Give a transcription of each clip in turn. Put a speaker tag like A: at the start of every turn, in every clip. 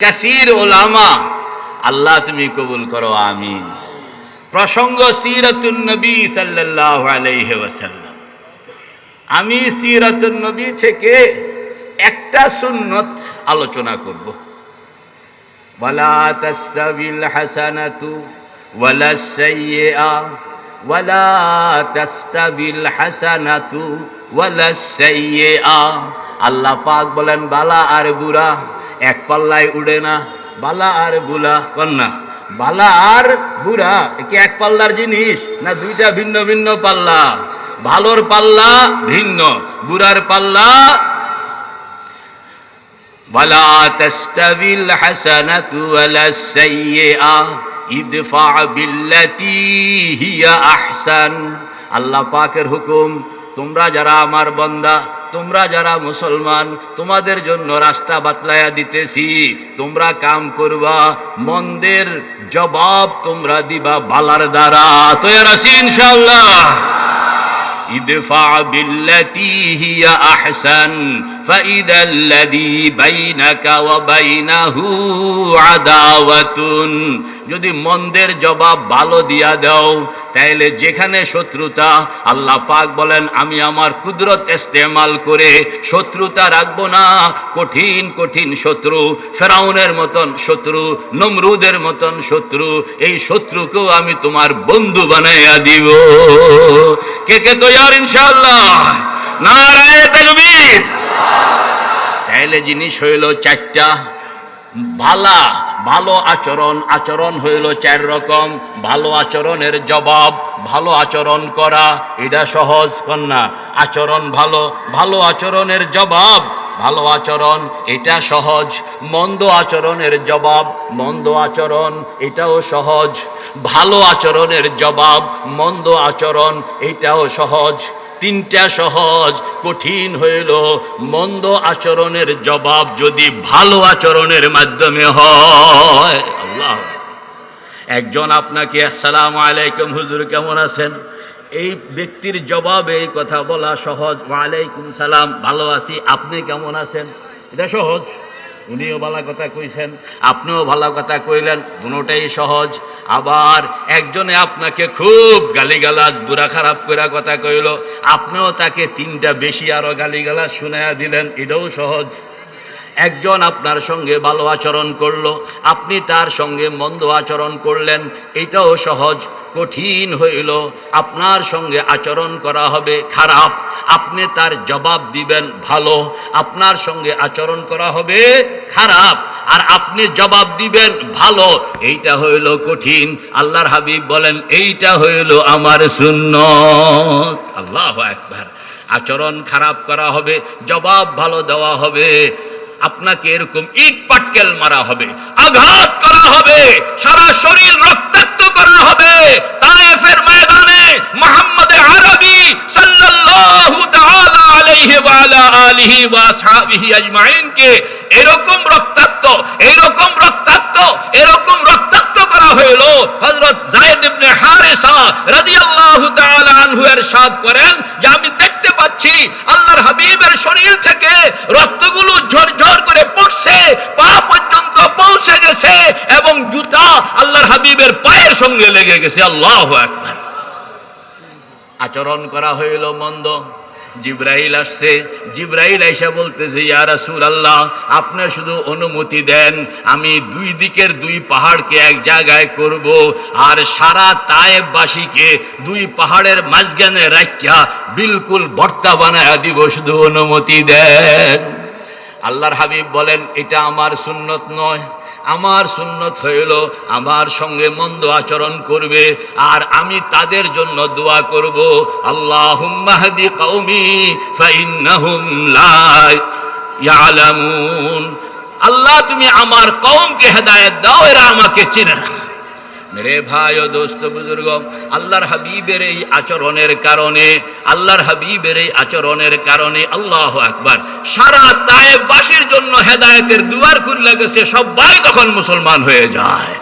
A: কাসির ওলামা আল্লাহ তুমি কবুল করো আমি প্রসঙ্গ সিরাতুন নবী সাল্লাল্লাহু আলাইহি আমি সিরাতুন নবী থেকে একটা সুন্নত আলোচনা করব। ওয়ালা ওয়ালা আল্লাহ পাক বলেন, বালা আর বুরা এক পাল্লায় উড়ে না বালা আর বুলা কন্যা বালা আর বুড়া কি এক পাল্লার জিনিস না দুইটা ভিন্ন ভিন্ন পাল্লা ভালোর পাল্লা ভিন্ন বুড়ার পাল্লা ولا تستوي الحسنة ولا السيئة ادفع بالتي هي أحسن আল্লাহ পাকের হুকুম তোমরা যারা আমার বন্দা তোমরা যারা মুসলমান তোমাদের জন্য রাস্তা বাতলায়া দিতেছি তোমরা কাম করবা মন্দের জবাব তোমরা দিবা বালার দ্বারা তৈরি আছি ইনশাআল্লাহ ادفع بالتي هي أحسن فإذا الذي بينك وبينه عداوة যদি মন্দের জবাব ভালো দিয়া দাও, তাইলে যেখানে শত্রুতা, আল্লাহ পাক বলেন, আমি আমার কুদরত ইস্তেমাল করে শত্রুতা রাখব না। কঠিন কঠিন শত্রু, ফেরাউনের মতন শত্রু, নমরুদের মতন শত্রু, এই শত্রুকেও আমি তোমার বন্ধু বানাইয়া দিব। কে কে তৈয়ার ইনশাআল্লাহ? নারায় তাইলে জিনিস হইল চারটা। ভালা, ভালো আচরণ আচরণ হইল চার রকম। ভালো আচরণের জবাব, ভালো আচরণ করা, এটা সহজ কন্যা। আচরণ ভালো ভালো আচরণের জবাব, ভালো আচরণ, এটা সহজ। মন্দ আচরণের জবাব, মন্দ আচরণ, এটাও সহজ। ভালো আচরণের জবাব, মন্দ আচরণ, এটাও সহজ। তিনটা সহজ, কঠিন হইল। মন্দ আচরণের জবাব যদি ভালো আচরণের মাধ্যমে হয়, আল্লাহ। একজন আপনাকে, আসসালাম আলাইকুম, হুজুর কেমন আছেন? এই ব্যক্তির জবাবে এই কথা বলা সহজ। ওয়ালাইকুম সালাম, ভালো আছি, আপনি কেমন আছেন? এটা সহজ। উনিও ভালো কথা কইছেন, আপনিও ভালো কথা কইলেন, দুটাই সহজ। আবার একজনে আপনাকে খুব গালিগালাজ, বুড়া খারাপ করে কথা কইল। আপনিও তাকে তিনটা বেশি আরও গালিগালাজ শুনাইয়া দিলেন, এটাও সহজ। একজন আপনার সঙ্গে ভালো আচরণ করল, আপনি তার সঙ্গে মন্দ আচরণ করলেন, এটাও সহজ। কঠিন হইল, আপনার সঙ্গে আচরণ করা হবে খারাপ। আপনি তার জবাব দিবেন ভালো, আপনার সঙ্গে আচরণ করা হবে খারাপ। আর আপনি জবাব দিবেন, ভালো, এইটা হইল কঠিন। আল্লাহর হাবিব বলেন, এইটা হইল আমার শূন্য আল্লাহ একবার আচরণ খারাপ করা হবে, জবাব ভালো দেওয়া হবে, আপনাকে এরকম ইট পাটকেল মারা হবে, আঘাত করা হবে সারা আলিহি ওয়া আসহাবিহি আজমাইনকে এরকম রক্তাক্ত এরকম রক্তাক্ত এরকম রক্তাক্ত করা হলো হযরত যায়েদ ইবনে রাদিয়াল্লাহু তাআলা আনহু এরশাদ করেন, যে আমি দেখতে পাচ্ছি, আল্লাহর হাবিবের শরীর থেকে রক্তগুলো ঝরঝর করে পড়ছে, পা পর্যন্ত পৌঁছে গেছে এবং জুতা আল্লাহর হাবিবের পায়ের সঙ্গে লেগে গেছে। আল্লাহ একবার আচরণ করা হইল মন্দ। জিব্রাইল আসছে। জিব্রাইল আইসা বলতেছে, ইয়া রাসূল আল্লাহ আপনি শুধু অনুমতি দেন, আমি দুই দিকের দুই পাহাড়কে এক জায়গায় করব, আর সারা তায়েববাসীকে দুই পাহাড়ের মাঝখানে রাখিয়া বিলকুল ভর্তা বানায় দিব, শুধু অনুমতি দেন। আল্লাহর হাবিব বলেন, এটা আমার সুন্নত নয়। আমার সুন্নত হইল, আমার সঙ্গে মন্দ আচরণ করবে, আর আমি তাদের জন্য দোয়া করব। আল্লাহ মাহদি কৌমি আল্লাহ, তুমি আমার কৌমকে হেদায়ত দাও, এরা আমাকে চিনে না। রে ভাই ও দোস্ত বুজুর্গ, আল্লাহর হাবিবের এই আচরণের কারণে, আল্লাহর হাবিবের এই আচরণের কারণে আল্লাহ আকবার, সারা তায়েবাসীর জন্য হেদায়তের দুয়ার খুললে গেছে, সবাই তখন মুসলমান হয়ে যায়।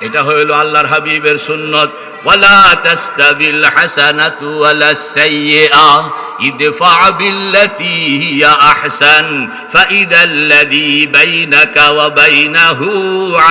A: এটা হইল আল্লাহর হাবিবের সুন্নত। ওয়ালা আহসান